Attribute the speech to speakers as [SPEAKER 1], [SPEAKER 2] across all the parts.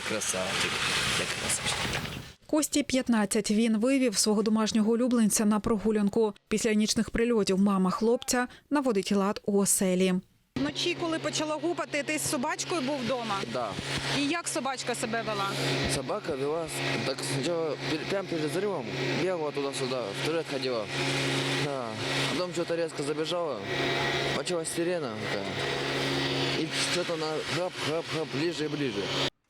[SPEAKER 1] для красавчик, для красавчик.
[SPEAKER 2] Кості 15. Він вивів свого домашнього улюбленця на прогулянку. Після нічних прильотів мама хлопця наводить лад у оселі.
[SPEAKER 3] Вночі, коли почала гупати, ти з собачкою був вдома.
[SPEAKER 4] Да,
[SPEAKER 3] І як собачка себе вела?
[SPEAKER 4] собака вела, так сначала пер- прям перед взрывом бегала туда-сюда, в туалет ходила. Да. Потом что-то резко забежала, почалась сирена такая. И что-то на хап-хап-хап, ближе и ближе.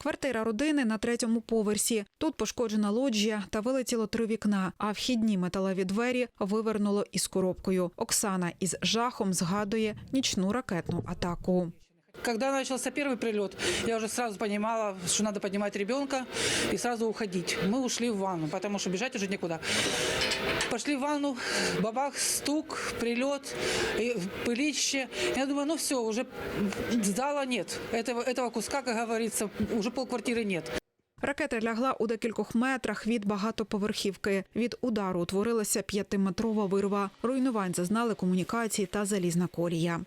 [SPEAKER 2] Квартира родини на третьому поверсі. Тут пошкоджена лоджія та вилетіло три вікна, а вхідні металеві двері вивернуло із коробкою. Оксана із жахом згадує нічну ракетну атаку.
[SPEAKER 5] Когда начался первый прилет, я уже сразу понимала, что надо поднимать ребенка и сразу уходить. Мы ушли в ванну, потому что бежать уже некуда Пошли в ванну, бабах, стук, прилет, и пылище. Я думаю, ну все, уже зала нет. Этого, этого куска, как говорится, уже полквартиры нет.
[SPEAKER 2] Ракета лягла у декількох метрах від багатоповерхівки. Від удару утворилася п'ятиметрова вирва. Руйнувань зазнали комунікації та залізна колія.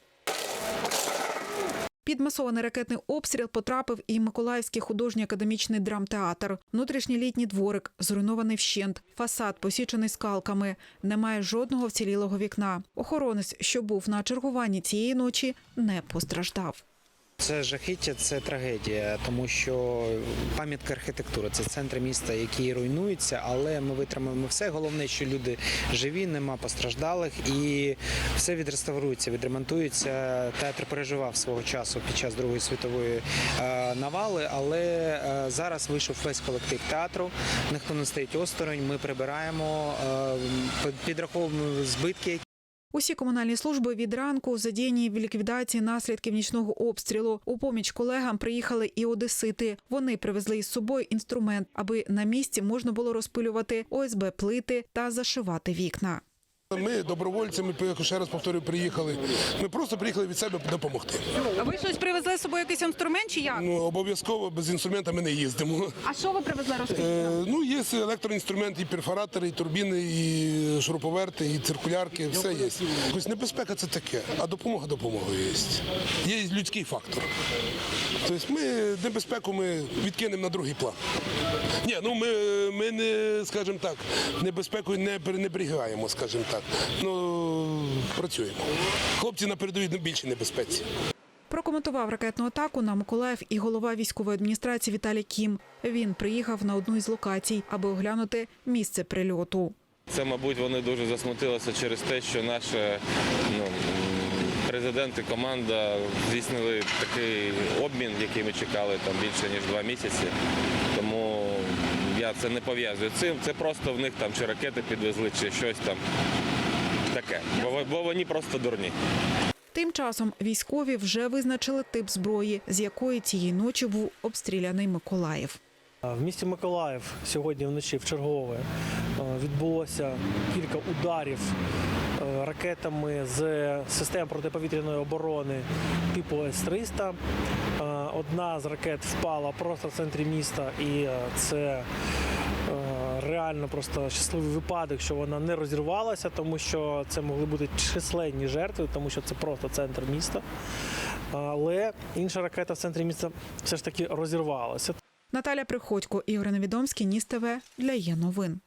[SPEAKER 2] Під масований ракетний обстріл потрапив і Миколаївський художній академічний драмтеатр. Внутрішній літній дворик зруйнований вщент. Фасад посічений скалками. Немає жодного вцілілого вікна. Охоронець, що був на чергуванні цієї ночі, не постраждав.
[SPEAKER 6] Це жахіття, це трагедія, тому що пам'ятка архітектури це центр міста, який руйнується, але ми витримаємо все. Головне, що люди живі, нема постраждалих, і все відреставрується, відремонтується. Театр переживав свого часу під час Другої світової е, навали, але е, зараз вийшов весь колектив театру. Ніхто не стоїть осторонь. Ми прибираємо, е, підраховуємо збитки,
[SPEAKER 2] Усі комунальні служби від ранку задіяні в ліквідації наслідків нічного обстрілу. У поміч колегам приїхали і одесити. Вони привезли із собою інструмент, аби на місці можна було розпилювати ОСБ плити та зашивати вікна.
[SPEAKER 7] Ми добровольцями, ще раз повторюю, приїхали. Ми просто приїхали від себе допомогти.
[SPEAKER 3] А ви щось привезли з собою якийсь інструмент чи як?
[SPEAKER 7] Ну обов'язково без інструмента ми не їздимо.
[SPEAKER 3] А що ви привезли розкажіть?
[SPEAKER 7] Е, ну є електроінструмент, і перфоратори, і турбіни, і шуруповерти, і циркулярки. Все є. Ось небезпека це таке, а допомога допомогою є. Є людський фактор. Тобто ми небезпеку ми відкинемо на другий план. Ні, ну ми, ми не, скажімо так, небезпекою не перенебрігаємо, скажімо так. Ну працюємо. Хлопці на передовій більше небезпеці.
[SPEAKER 2] Прокоментував ракетну атаку на Миколаїв і голова військової адміністрації Віталій Кім. Він приїхав на одну із локацій, аби оглянути місце прильоту.
[SPEAKER 8] Це, мабуть, вони дуже засмутилися через те, що наше ну, президент і команда здійснили такий обмін, який ми чекали там більше ніж два місяці. Тому я це не пов'язую цим. Це просто в них там чи ракети підвезли, чи щось там таке. Бо, бо вони просто дурні.
[SPEAKER 2] Тим часом військові вже визначили тип зброї, з якої цієї ночі був обстріляний Миколаїв.
[SPEAKER 9] В місті Миколаїв сьогодні вночі в чергове відбулося кілька ударів ракетами з систем протиповітряної оборони типу С-300. Е, Одна з ракет впала просто в центрі міста, і це е, реально просто щасливий випадок, що вона не розірвалася, тому що це могли бути численні жертви, тому що це просто центр міста. Але інша ракета в центрі міста все ж таки розірвалася.
[SPEAKER 2] Наталя Приходько, Ігор Невідомський, Ніс ТВ для є новин.